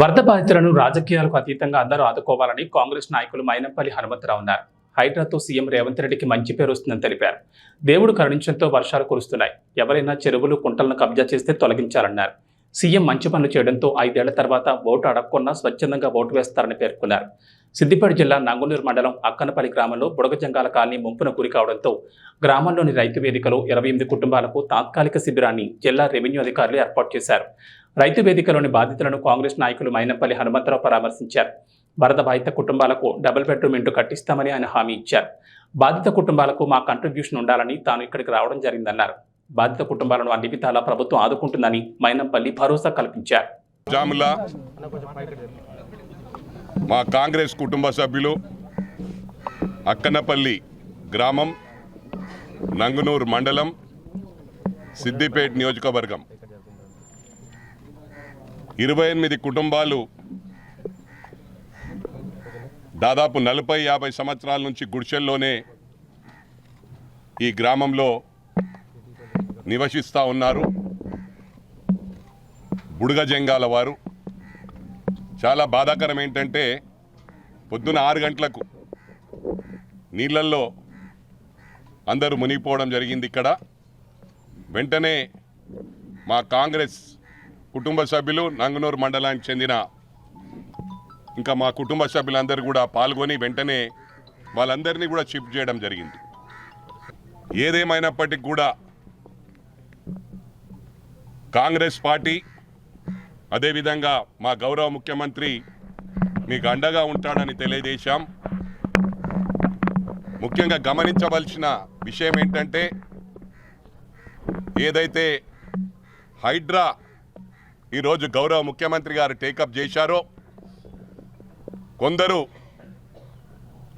వరద బాధితులను రాజకీయాలకు అతీతంగా అందరూ ఆదుకోవాలని కాంగ్రెస్ నాయకులు మైనంపల్లి హనుమంతరావు అన్నారు. హైడ్రాతో సీఎం రేవంత్ రెడ్డికి మంచి పేరు వస్తుందని తెలిపారు. దేవుడు కరుణించడంతో వర్షాలు కురుస్తున్నాయి. ఎవరైనా చెరువులు కుంటలను కబ్జా చేస్తే తొలగించాలన్నారు. సీఎం మంచి పనులు చేయడంతో ఐదేళ్ళ తర్వాత ఓటు అడగకుండా స్వచ్ఛందంగా ఓటు వేస్తారని పేర్కొన్నారు. సిద్దిపేట జిల్లా నంగునూరు మండలం అక్కనపల్లి గ్రామంలో బుడగజంగాల కాలనీ ముంపున గురి కావడంతో గ్రామంలోని రైతు వేదికలో ఇరవై ఎనిమిది కుటుంబాలకు తాత్కాలిక శిబిరాన్ని జిల్లా రెవెన్యూ అధికారులు ఏర్పాటు చేశారు. రైతు వేదికలోని బాధితులను కాంగ్రెస్ నాయకులు మైనంపల్లి హనుమంతరావు పరామర్శించారు. వరద బాధిత కుటుంబాలకు డబుల్ బెడ్రూమ్ ఇంటూ కట్టిస్తామని ఆయన హామీ ఇచ్చారు. బాధిత కుటుంబాలకు మా కంట్రిబ్యూషన్ ఉండాలని తాను ఇక్కడికి రావడం జరిగిందన్నారు. బాధిత కుటుంబాలను అన్ని విధాలా ప్రభుత్వం ఆదుకుంటుందని మైనంపల్లి భరోసా కల్పించారు. జాముల మా కాంగ్రెస్ కుటుంబ సభ్యులు అక్కనపల్లి గ్రామం నంగునూరు మండలం సిద్దిపేట్ నియోజకవర్గం. ఇరవై ఎనిమిది కుటుంబాలు దాదాపు నలభై యాభై సంవత్సరాల నుంచి గుడిసెల్లోనే ఈ గ్రామంలో నివసిస్తూ ఉన్నారు. బుడగజంగాల వారు. చాలా బాధాకరం ఏంటంటే పొద్దున ఆరు గంటలకు నీళ్ళల్లో అందరూ మునిగిపోవడం జరిగింది ఇక్కడ. వెంటనే మా కాంగ్రెస్ కుటుంబ సభ్యులు నంగనూరు మండలానికి చెందిన ఇంకా మా కుటుంబ సభ్యులందరూ కూడా పాల్గొని వెంటనే వాళ్ళందరినీ కూడా షిఫ్ట్ చేయడం జరిగింది. ఏదేమైనప్పటికీ కూడా కాంగ్రెస్ పార్టీ అదేవిధంగా మా గౌరవ ముఖ్యమంత్రి మీకు అండగా ఉంటాడని తెలియజేశాం. ముఖ్యంగా గమనించవలసిన విషయం ఏంటంటే ఏదైతే హైడ్రా ఈరోజు గౌరవ ముఖ్యమంత్రి గారు టేకప్ చేశారో. కొందరు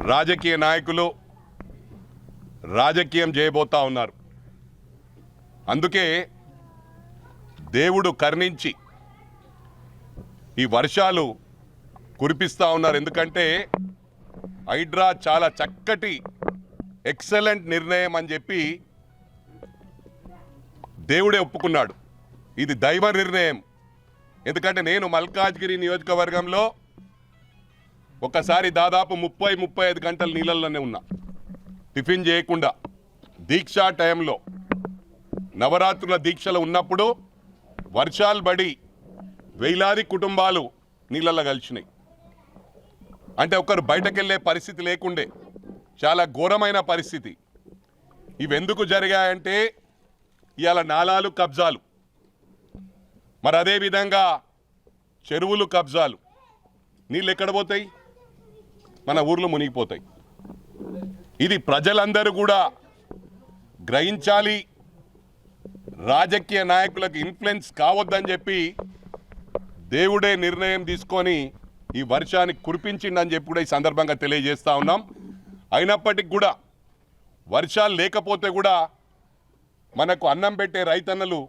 రాజకీయ నాయకులు రాజకీయం చేయబోతా ఉన్నారు. అందుకే దేవుడు కరుణించి ఈ వర్షాలు కురిపిస్తూ ఉన్నారు. ఎందుకంటే హైడ్రా చాలా చక్కటి ఎక్సలెంట్ నిర్ణయం అని చెప్పి దేవుడే ఒప్పుకున్నాడు. ఇది దైవ నిర్ణయం. ఎందుకంటే నేను మల్కాజ్గిరి నియోజకవర్గంలో ఒకసారి దాదాపు ముప్పై ముప్పై ఐదు గంటలు నీళ్ళల్లోనే ఉన్నా. టిఫిన్ చేయకుండా దీక్షా టైంలో నవరాత్రుల దీక్షలు ఉన్నప్పుడు వర్షాలు పడి వేలాది కుటుంబాలు నీళ్ళల్లో కలిసినాయి. అంటే ఒకరు బయటకెళ్ళే పరిస్థితి లేకుండే చాలా ఘోరమైన పరిస్థితి. ఇవెందుకు జరిగాయంటే ఇవాళ నాలాలు కబ్జాలు. మరి అదేవిధంగా చెరువులు కబ్జాలు నీళ్ళు ఎక్కడ పోతాయి? మన ఊర్లో మునిగిపోతాయి. ఇది ప్రజలందరూ కూడా గ్రహించాలి. రాజకీయ నాయకులకు ఇన్ఫ్లుయెన్స్ కావద్దని చెప్పి దేవుడే నిర్ణయం తీసుకొని ఈ వర్షాన్ని కురిపించిండని చెప్పి కూడా ఈ సందర్భంగా తెలియజేస్తా ఉన్నాం. అయినప్పటికీ కూడా వర్షాలు లేకపోతే కూడా మనకు అన్నం పెట్టే రైతన్నలు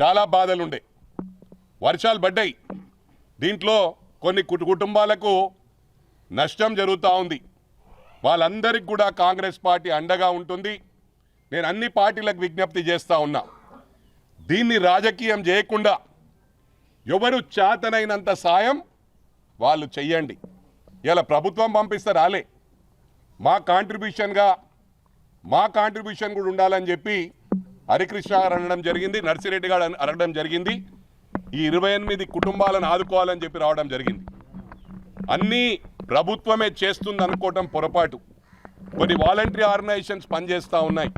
చాలా బాధలుండే. వర్షాలు పడ్డాయి. దీంట్లో కొన్ని కుటు- కుటుంబాలకు నష్టం జరుగుతూ ఉంది. వాళ్ళందరికీ కూడా కాంగ్రెస్ పార్టీ అండగా ఉంటుంది. నేను అన్ని పార్టీలకు విజ్ఞప్తి చేస్తూ ఉన్నా. దీన్ని రాజకీయం చేయకుండా ఎవరు చేతనైనంత సాయం వాళ్ళు చెయ్యండి. ఇలా ప్రభుత్వం పంపిస్తే రాలే. మా కాంట్రిబ్యూషన్గా మా కాంట్రిబ్యూషన్ కూడా ఉండాలని చెప్పి హరికృష్ణ గారు అనడం జరిగింది నర్సిరెడ్డి గారు అనడం జరిగింది. ఈ ఇరవై ఎనిమిది కుటుంబాలను ఆదుకోవాలని చెప్పి రావడం జరిగింది. అన్నీ ప్రభుత్వమే చేస్తుంది అనుకోవటం పొరపాటు. కొన్ని వాలంటరీ ఆర్గనైజేషన్స్ పనిచేస్తూ ఉన్నాయి.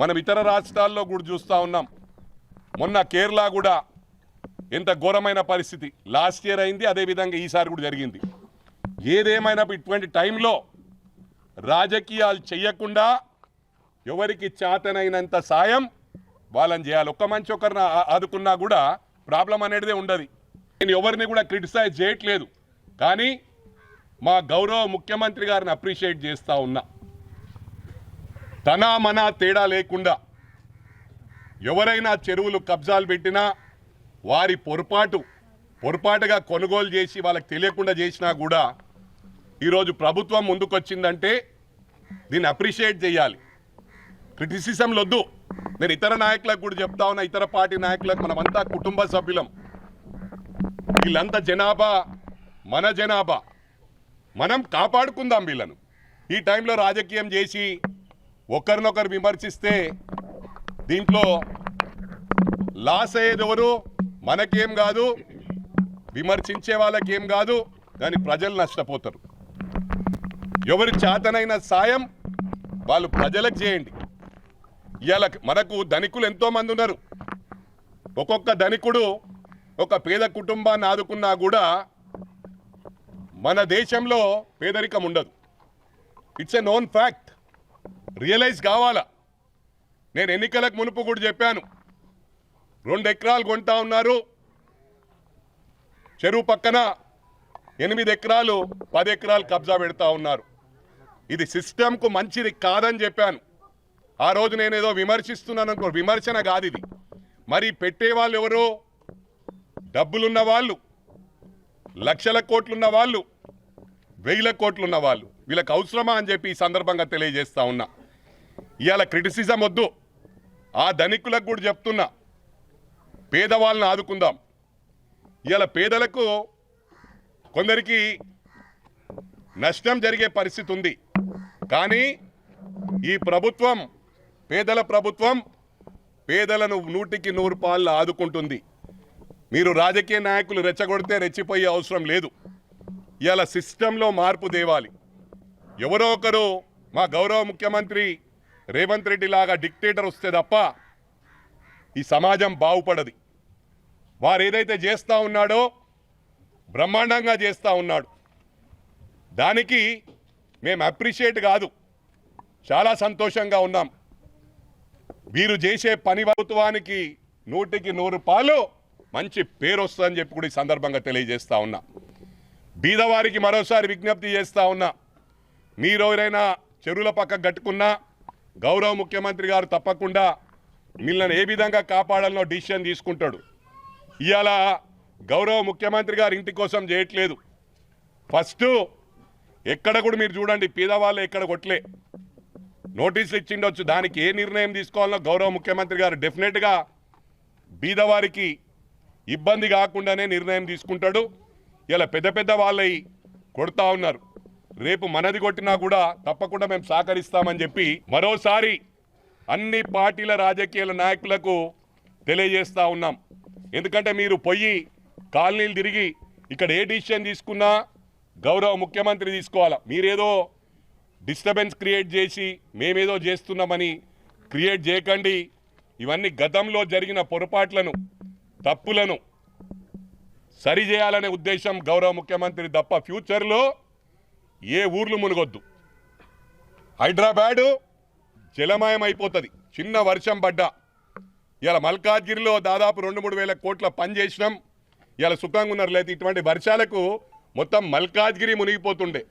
మనం ఇతర రాష్ట్రాల్లో కూడా చూస్తూ ఉన్నాం. మొన్న కేరళ కూడా ఎంత ఘోరమైన పరిస్థితి. లాస్ట్ ఇయర్ అయింది అదేవిధంగా ఈసారి కూడా జరిగింది. ఏదేమైనా ఇటువంటి టైంలో రాజకీయాలు చెయ్యకుండా ఎవరికి చేతనైనంత సాయం వాళ్ళని చేయాలి. ఒక్క మంచి ఒకరిని ఆదుకున్నా కూడా ప్రాబ్లం అనేటిదే ఉండదు. నేను ఎవరిని కూడా క్రిటిసైజ్ చేయట్లేదు. కానీ మా గౌరవ ముఖ్యమంత్రి గారిని అప్రిషియేట్ చేస్తూ ఉన్నా. తన మన తేడా లేకుండా ఎవరైనా చెరువులు కబ్జాలు పెట్టినా వారి పొరపాటు పొరపాటుగా కొనుగోలు చేసి వాళ్ళకి తెలియకుండా చేసినా కూడా ఈరోజు ప్రభుత్వం ముందుకొచ్చిందంటే దీన్ని అప్రిషియేట్ చేయాలి. క్రిటిసిజంలు వద్దు నేను ఇతర నాయకులకు కూడా చెప్తా ఉన్నా ఇతర పార్టీ నాయకులకు మనమంతా కుటుంబ సభ్యులం. వీళ్ళంతా జనాభా మన జనాభా. మనం కాపాడుకుందాం వీళ్ళను. ఈ టైంలో రాజకీయం చేసి ఒకరినొకరు విమర్శిస్తే దీంట్లో లాస్ అయ్యేది ఎవరు? మనకేం కాదు. విమర్శించే వాళ్ళకేం కాదు. కానీ ప్రజలు నష్టపోతారు. ఎవరి చేతనైన సాయం వాళ్ళు ప్రజలకు చేయండి. ఇవాళ మనకు ధనికులు ఎంతోమంది ఉన్నారు. ఒక్కొక్క ధనికుడు ఒక పేద కుటుంబాన్ని ఆదుకున్నా కూడా మన దేశంలో పేదరికం ఉండదు. It's a known fact realize కావాలా? నేను ఎన్నికలకు మునుపు కూడా చెప్పాను. రెండు ఎకరాలు కొంటా ఉన్నారు. చెరువు పక్కన ఎనిమిది ఎకరాలు పది ఎకరాలు కబ్జా పెడతా ఉన్నారు. ఇది సిస్టంకు మంచిది కాదని చెప్పాను. ఆ రోజు నేను ఏదో విమర్శిస్తున్నాను అనుకో విమర్శన కాదు ఇది మరి పెట్టే వాళ్ళు డబ్బులున్న వాళ్ళు లక్షల కోట్లున్న వాళ్ళు వేల కోట్లున్న వాళ్ళు వీళ్ళకి అవసరమా అని చెప్పి ఈ సందర్భంగా తెలియజేస్తా ఉన్నా. ఇవాళ క్రిటిసిజం వద్దు. ఆ ధనికులకు కూడా చెప్తున్నా. పేదవాళ్ళని ఆదుకుందాం. ఇవాళ పేదలకు కొందరికి నష్టం జరిగే పరిస్థితి ఉంది. కానీ ఈ ప్రభుత్వం పేదల ప్రభుత్వం పేదలను నూటికి నూరు పాళ్ళు ఆదుకుంటుంది. మీరు రాజకీయ నాయకులు రెచ్చగొడితే రెచ్చిపోయే అవసరం లేదు. ఇవాళ సిస్టంలో మార్పు తేవాలి. ఎవరో ఒకరు మా గౌరవ ముఖ్యమంత్రి రేవంత్ రెడ్డి లాగా డిక్టేటర్ వస్తే తప్ప ఈ సమాజం బాగుపడది. వారు ఏదైతే చేస్తూ ఉన్నాడో బ్రహ్మాండంగా చేస్తూ ఉన్నాడు. దానికి మేము అప్రిషియేట్ కాదు. చాలా సంతోషంగా ఉన్నాం. వీరు చేసే పని ప్రభుత్వానికి నూటికి నూరు పాలు మంచి పేరు వస్తుందని చెప్పి కూడా ఈ సందర్భంగా తెలియజేస్తా ఉన్నా. బీదవారికి మరోసారి విజ్ఞప్తి చేస్తా ఉన్నా. మీరు ఎవరైనా చెరువుల పక్క కట్టుకున్నా గౌరవ ముఖ్యమంత్రి గారు తప్పకుండా మిమ్మల్ని ఏ విధంగా కాపాడాలనో డిసిషన్ తీసుకుంటాడు. ఇవాళ గౌరవ ముఖ్యమంత్రి గారు ఇంటి కోసం చేయట్లేదు. ఫస్ట్ ఎక్కడ కూడా మీరు చూడండి పేదవాళ్ళు ఎక్కడ కొట్లే నోటీసులు ఇచ్చిండొచ్చు. దానికి ఏ నిర్ణయం తీసుకోవాలనో గౌరవ ముఖ్యమంత్రి గారు డెఫినెట్గా బీదవారికి ఇబ్బంది కాకుండానే నిర్ణయం తీసుకుంటాడు. ఇలా పెద్ద పెద్ద వాళ్ళయి కొడతా ఉన్నారు. రేపు మనది కొట్టినా కూడా తప్పకుండా మేము సహకరిస్తామని చెప్పి మరోసారి అన్ని పార్టీల రాజకీయాల నాయకులకు తెలియజేస్తూ ఉన్నాం. ఎందుకంటే మీరు పొయ్యి కాలనీలు తిరిగి ఇక్కడ ఏ డిసిషన్ తీసుకున్నా గౌరవ ముఖ్యమంత్రి తీసుకోవాలా. మీరేదో డిస్టర్బెన్స్ క్రియేట్ చేసి మేమేదో చేస్తున్నామని క్రియేట్ చేయకండి. ఇవన్నీ గతంలో జరిగిన పొరపాట్లను తప్పులను సరిచేయాలనే ఉద్దేశం గౌరవ ముఖ్యమంత్రి తప్ప ఫ్యూచర్లో ఏ ఊర్లు మునగొద్దు. హైదరాబాదు జలమయం అయిపోతుంది చిన్న వర్షం పడ్డా ఇలా మల్కాజ్గిరిలో దాదాపు రెండు మూడు వేల కోట్ల పని చేసినాం. ఇలా సుఖంగా ఉన్నారు. లేదు ఇటువంటి వర్షాలకు మొత్తం మల్కాజ్గిరి మునిగిపోతుండే.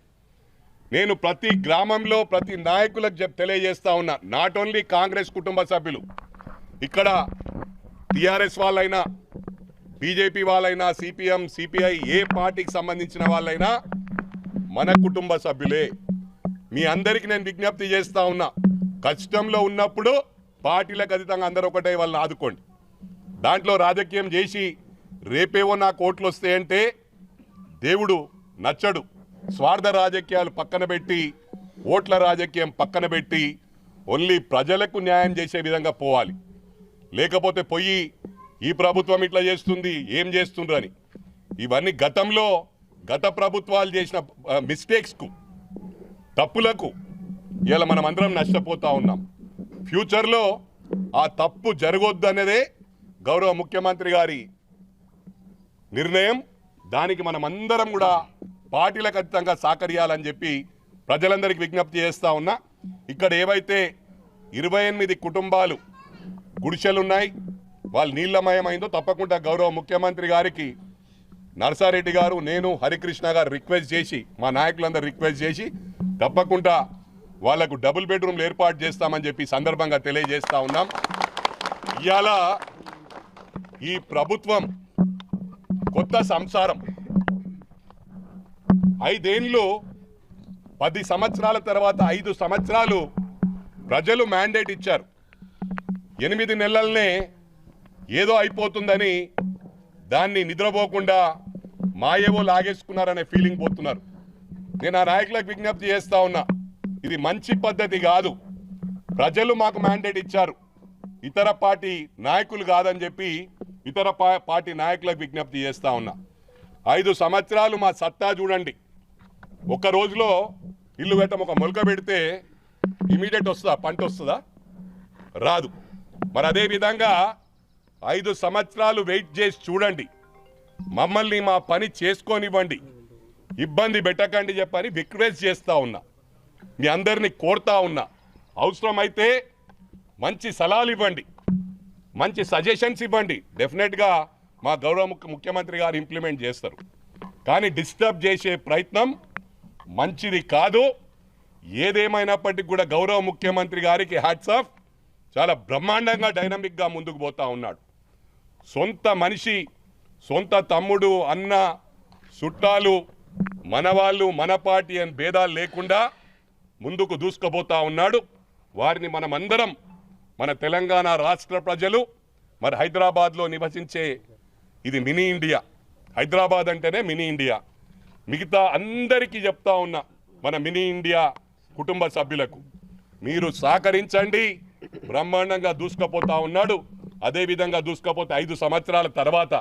నేను ప్రతి గ్రామంలో ప్రతి నాయకులకు చెప్ తెలియజేస్తా ఉన్నా. నాట్ ఓన్లీ కాంగ్రెస్ కుటుంబ సభ్యులు ఇక్కడ టిఆర్ఎస్ వాళ్ళైనా బీజేపీ వాళ్ళైనా సిపిఎం సిపిఐ ఏ పార్టీకి సంబంధించిన వాళ్ళైనా మన కుటుంబ సభ్యులే. మీ అందరికీ నేను విజ్ఞప్తి చేస్తూ ఉన్నా. కష్టంలో ఉన్నప్పుడు పార్టీలకు అతీతంగా అందరూ ఒకటే వాళ్ళని ఆదుకోండి. దాంట్లో రాజకీయం చేసి రేపేవో నా కోట్లు వస్తాయంటే దేవుడు నచ్చడు. స్వార్థ రాజకీయాలు పక్కన పెట్టి ఓట్ల రాజకీయం పక్కన పెట్టి ఓన్లీ ప్రజలకు న్యాయం చేసే విధంగా పోవాలి. లేకపోతే పోయి ఈ ప్రభుత్వం ఇట్లా చేస్తుంది ఏం చేస్తుండ్రని ఇవన్నీ గతంలో గత ప్రభుత్వాలు చేసిన మిస్టేక్స్కు తప్పులకు ఇలా మనం అందరం నష్టపోతూ ఉన్నాం. ఫ్యూచర్లో ఆ తప్పు జరగొద్దు అనేదే గౌరవ ముఖ్యమంత్రి గారి నిర్ణయం. దానికి మనం అందరం కూడా పార్టీలకు ఖచ్చితంగా సహకరియాలని చెప్పి ప్రజలందరికీ విజ్ఞప్తి చేస్తూ ఉన్నా. ఇక్కడ ఏవైతే ఇరవై ఎనిమిది కుటుంబాలు గుడిసెలున్నాయి వాళ్ళు నీళ్ళమయమైందో తప్పకుండా గౌరవ ముఖ్యమంత్రి గారికి నర్సారెడ్డి గారు నేను హరికృష్ణ గారు రిక్వెస్ట్ చేసి మా నాయకులందరూ రిక్వెస్ట్ చేసి తప్పకుండా వాళ్ళకు డబుల్ బెడ్రూమ్లు ఏర్పాటు చేస్తామని చెప్పి సందర్భంగా తెలియజేస్తూ ఉన్నాం. ఇవాళ ఈ ప్రభుత్వం కొత్త సంసారం ఐదేండ్లు పది సంవత్సరాల తర్వాత ఐదు సంవత్సరాలు ప్రజలు మ్యాండేట్ ఇచ్చారు. ఎనిమిది నెలలనే ఏదో అయిపోతుందని దాన్ని నిద్రపోకుండా మా ఏవో లాగేసుకున్నారనే ఫీలింగ్ పోతున్నారు. నేను ఆ నాయకులకు విజ్ఞప్తి చేస్తా ఉన్నా ఇది మంచి పద్ధతి కాదు. ప్రజలు మాకు మ్యాండేట్ ఇచ్చారు. ఇతర పార్టీ నాయకులు కాదని చెప్పి ఇతర పార్టీ నాయకులకు విజ్ఞప్తి చేస్తా ఉన్నా. ఐదు సంవత్సరాలు మా సత్తా చూడండి. ఒక రోజులో ఇల్లు పెట్టం ఒక మొలక పెడితే ఇమీడియట్ వస్తుందా? పంట వస్తుందా? రాదు. మరి అదే విధంగా ఐదు సంవత్సరాలు వెయిట్ చేసి చూడండి. మమ్మల్ని మా పని చేసుకోనివ్వండి. ఇబ్బంది పెట్టకండి చెప్పని రిక్వెస్ట్ చేస్తూ ఉన్నా. మీ అందరినీ కోరుతా ఉన్నా. అవసరమైతే మంచి సలహాలు ఇవ్వండి. మంచి సజెషన్స్ ఇవ్వండి. డెఫినెట్గా మా గౌరవ ముఖ్యమంత్రి గారు ఇంప్లిమెంట్ చేస్తారు. కానీ డిస్టర్బ్ చేసే ప్రయత్నం మంచిది కాదు. ఏదేమైనప్పటికీ కూడా గౌరవ ముఖ్యమంత్రి గారికి హ్యాట్స్ ఆఫ్ చాలా బ్రహ్మాండంగా డైనమిక్గా ముందుకు పోతా ఉన్నాడు. సొంత మనిషి సొంత తమ్ముడు అన్న చుట్టాలు మనవాళ్ళు మన పార్టీ అని భేదాలు లేకుండా ముందుకు దూసుకుపోతా ఉన్నాడు. వారిని మనమందరం మన తెలంగాణ రాష్ట్ర ప్రజలు మరి హైదరాబాద్లో నివసించే ఇది మినీ ఇండియా. హైదరాబాద్ అంటేనే మినీ ఇండియా. మిగతా అందరికీ చెప్తా ఉన్నా మన మినీ ఇండియా కుటుంబ సభ్యులకు మీరు సహకరించండి. బ్రహ్మాండంగా దూసుకుపోతా ఉన్నాడు. అదేవిధంగా దూసుకుపోతే ఐదు సంవత్సరాల తర్వాత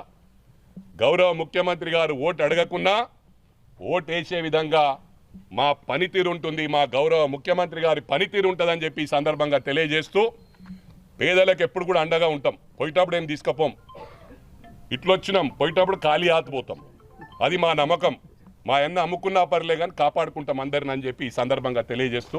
గౌరవ ముఖ్యమంత్రి గారు ఓటు అడగకున్నా ఓటు వేసే విధంగా మా పనితీరు ఉంటుంది మా గౌరవ ముఖ్యమంత్రి గారి పనితీరు ఉంటుందని చెప్పి ఈ సందర్భంగా తెలియజేస్తూ పేదలకు ఎప్పుడు కూడా అండగా ఉంటాం. పోయేటప్పుడు ఏం తీసుకపోం? ఇట్లొచ్చినాం పోయేటప్పుడు ఖాళీ ఆతిపోతాం అది మా నమ్మకం. మా అన్న అమ్ముకున్నా పర్లే కానీ కాపాడుకుంటాం అందరిని అని చెప్పి ఈ సందర్భంగా తెలియజేస్తూ